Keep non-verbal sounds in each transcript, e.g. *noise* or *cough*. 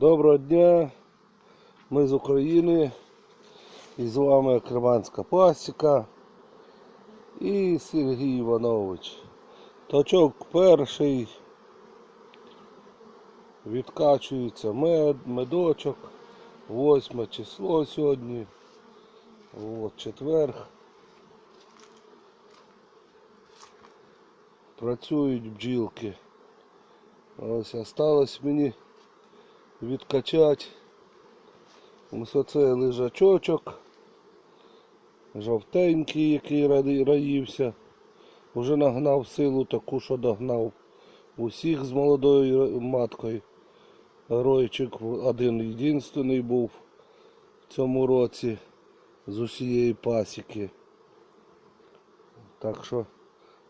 Доброго дня, ми з України і з вами Креманська пасіка і Сергій Іванович. Точок перший, відкачується мед, медочок, 8 число сьогодні, от четверг. Працюють бджілки. Ось осталось мені відкачати. Ось оце лежачочок. Жовтенький, який раївся. Уже нагнав силу таку, що догнав усіх з молодою маткою. Ройчик один єдинственний був в цьому році з усієї пасіки. Так що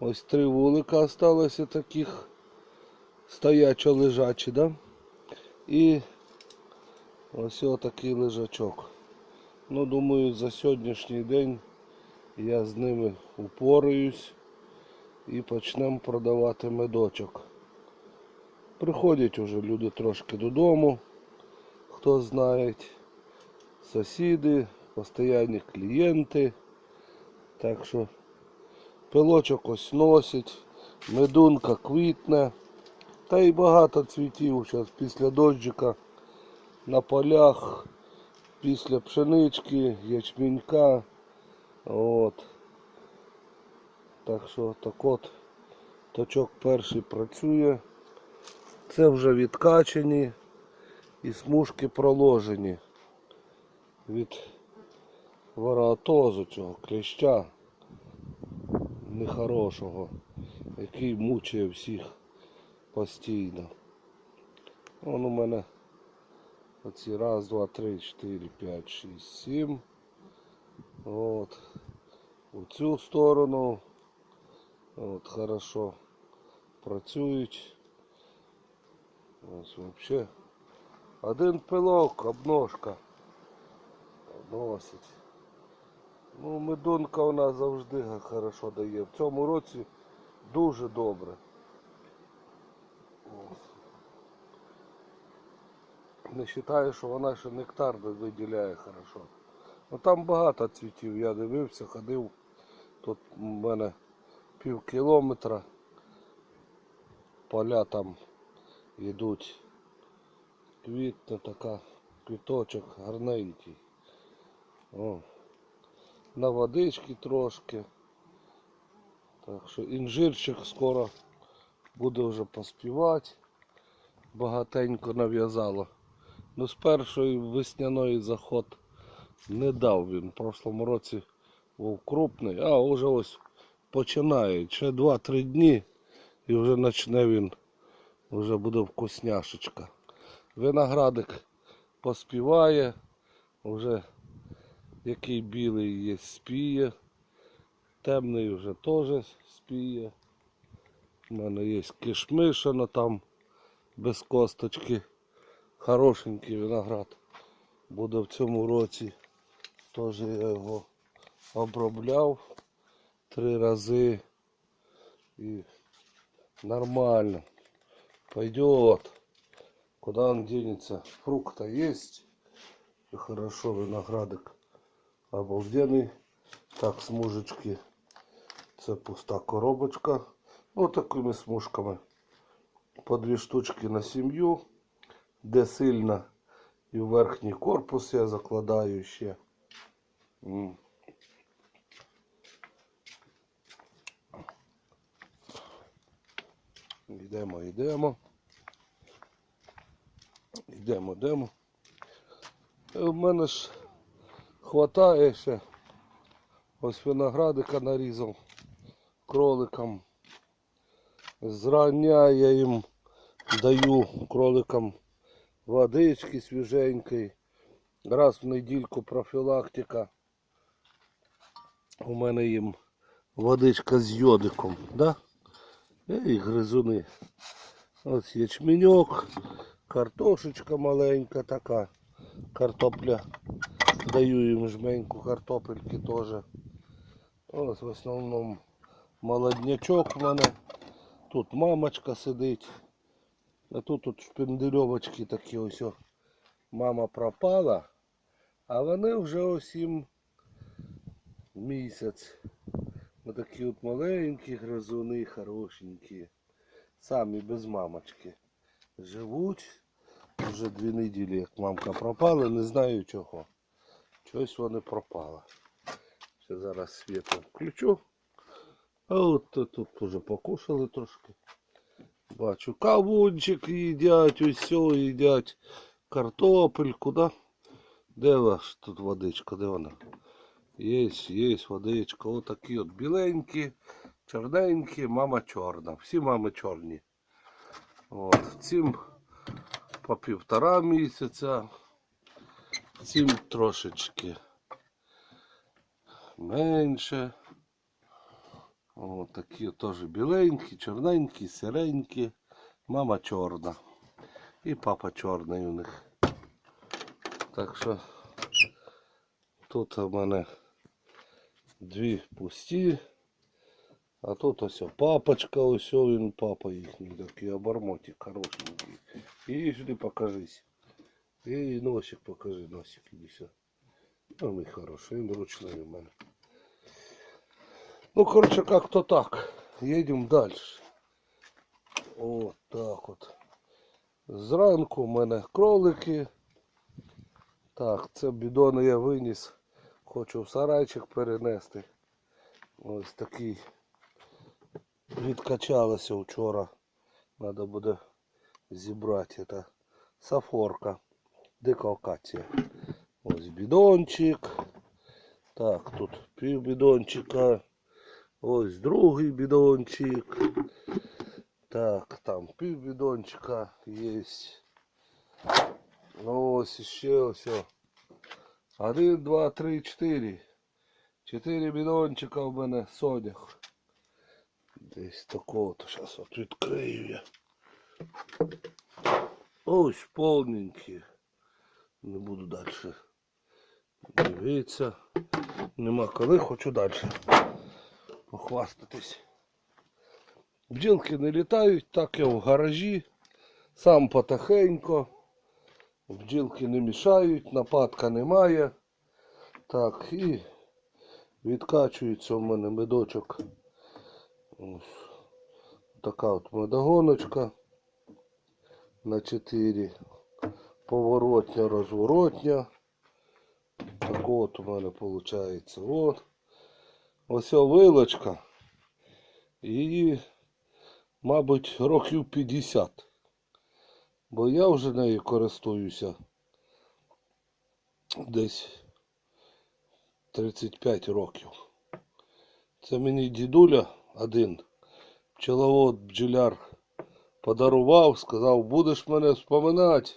ось три вулика осталося таких стоячо лежачі, да? І ось отакий лежачок. Ну, думаю, за сьогоднішній день я з ними упораюсь і почнемо продавати медочок. Приходять уже люди трошки додому, хто знає, сусіди, постійні клієнти. Так що пилочок ось носить, медунка квітне. Та й багато цвітів зараз після дощика на полях, після пшенички, ячмінька. От. Так що так от точок перший працює. Це вже відкачені і смужки проложені від вараатозу цього кліща нехорошого, який мучає всіх постійно. Вон у мене оці раз, два, три, чотири, п'ять, шість, сім. От. У цю сторону. От, хорошо працюють. Ось вообще. Один пилок, обножка. Носить. Ну, медунка у нас завжди хорошо дає. В цьому році дуже добре. Не вважаю, що вона ще нектар виділяє хорошо. Ну там багато цвітів, я дивився, ходив. Тут у мене пів кілометра. Поля там йдуть. Квітне така, квіточок гарненький. О. На водички трошки. Так що інжирчик скоро буде вже поспівати. Багатенько нав'язало. Ну з першої весняної заход не дав він. В прошлому році був крупний, а вже ось починає. Ще 2-3 дні і вже почне він, вже буде вкусняшечка. Виноградик поспіває, вже який білий є спіє, темний вже теж спіє. У мене є кишмишина там без косточки. Хорошенький виноград буде в цьому році. Теж я його обробляв три рази і нормально. Пойдет. Куда он денется? Фрукта есть. И хорошо, виноградик обалденный. Так, смужечки. Це пуста коробочка. Вот такими смужками. По дві штучки на сім'ю. Де сильно і в верхній корпус я закладаю ще. Йдемо, йдемо. Йдемо, йдемо. І в мене ж хватає ще. Ось виноградика нарізав кроликам. Зрання я їм даю кроликам водички свіженької. Раз в недільку профілактика. У мене їм водичка з йодиком, да? І гризуни. Ось ячменьок, картошечка маленька така. Картопля. Даю їм жменьку картопельки теж. Ось в основному молоднячок в мене. Тут мамочка сидить. А тут тут шпиндельовочки такі ось мама пропала, а вони вже ось їм місяць. Ось такі от маленькі гризуни, хорошенькі. Самі без мамочки. Живуть вже дві неділі, як мамка пропала, не знаю чого. Щось вони пропали. Ще зараз світло включу. А от тут, вже покушали трошки. Бачу, кавунчик їдять, усе їдять. Картопельку, да? Де ваш тут водичка? Де вона? Є, є водичка. Отакі от біленькі, чорненькі, мама чорна. Всі мами чорні. От. Цим по півтора місяця. Цим трошечки менше. О, такі теж біленькі, чорненькі, сиренькі. Мама чорна. І папа чорний у них. Так що тут у мене дві пусті. А тут ось папочка, ось він папа їхній такий обормотик хорошенький. І покажись. І носик покажи, носик іди сюди. Ну, мій хороший, він ручний у мене. Ну, короче, как-то так. Едем дальше. Вот так от. Зранку у мене кролики. Так, це бідони я виніс. Хочу в сарайчик перенести. Ось такий. Відкачалося вчора. Надо буде зібрати. Це сафорка. Дика акація. Ось бідончик. Так, тут пів бідончика. Ось другий бідончик. Так, там пів бідончика є. Ну ось ще ось. Один, два, три, чотири. Чотири бідончика в мене сонях. Десь такого то зараз от відкрию я. Ось повненькі. Не буду далі дивитися. Нема коли, хочу далі похвастатись. Бджілки не літають, так я в гаражі, сам потихенько. Бджілки не мішають, нападка немає. Так, і відкачується у мене медочок. Ось така от медогоночка на 4. Поворотня, розворотня. Так от у мене виходить. От. Ось вилочка. Її, мабуть, років 50. Бо я вже нею користуюся десь 35 років. Це мені дідуля один, пчеловод бджоляр, подарував, сказав, будеш мене вспоминати.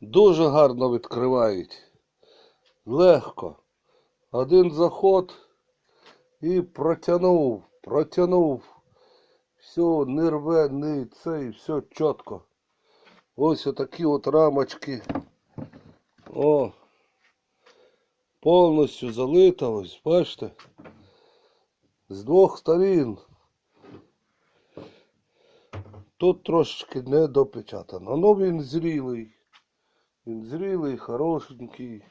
Дуже гарно відкривають. Легко. Один заход і протягнув, протягнув. Все, не рве, не це, і все чітко. Ось отакі от рамочки. О, повністю залита, ось, бачите? З двох сторін. Тут трошечки не допечатано. Ну він зрілий. Він зрілий, хорошенький.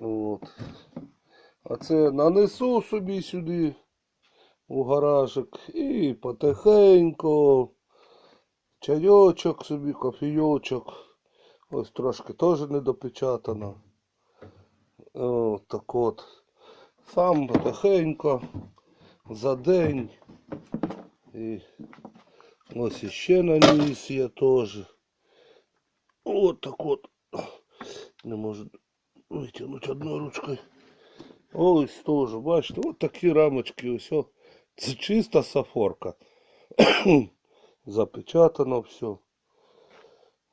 От. А це нанесу собі сюди у гаражик і потихеньку чайочок собі, кофійочок. Ось трошки теж не допечатано. О, так от. Сам потихеньку за день. І ось іще наніс я теж. От так от. Не можу витягнути одною ручкою. Ось теж, бачите, от такі рамочки, ось. о. Це чиста сафорка. *clears throat* Запечатано все.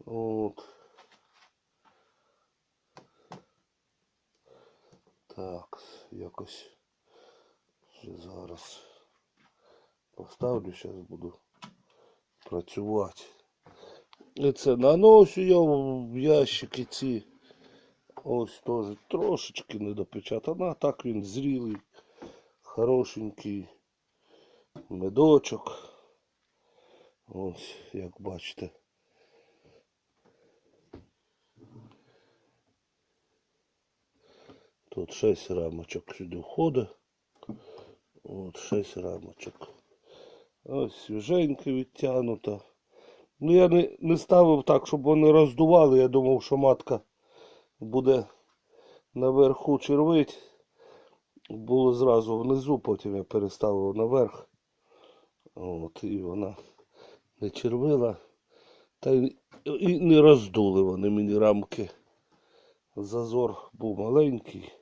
От. Так, якось зараз поставлю, зараз буду працювати. І це наношу я в ящики ці. Ось теж трошечки недопечатана. Так він зрілий, хорошенький медочок. Ось, як бачите. Тут 6 рамочок сюди входить. От 6 рамочок. Ось свіженьке відтягнуто. Ну я не не ставив так, щоб вони роздували. Я думав, що матка буде наверху червить. Було зразу внизу, потім я переставив наверх. От, і вона не червила. Та й і не роздули вони мені рамки. Зазор був маленький.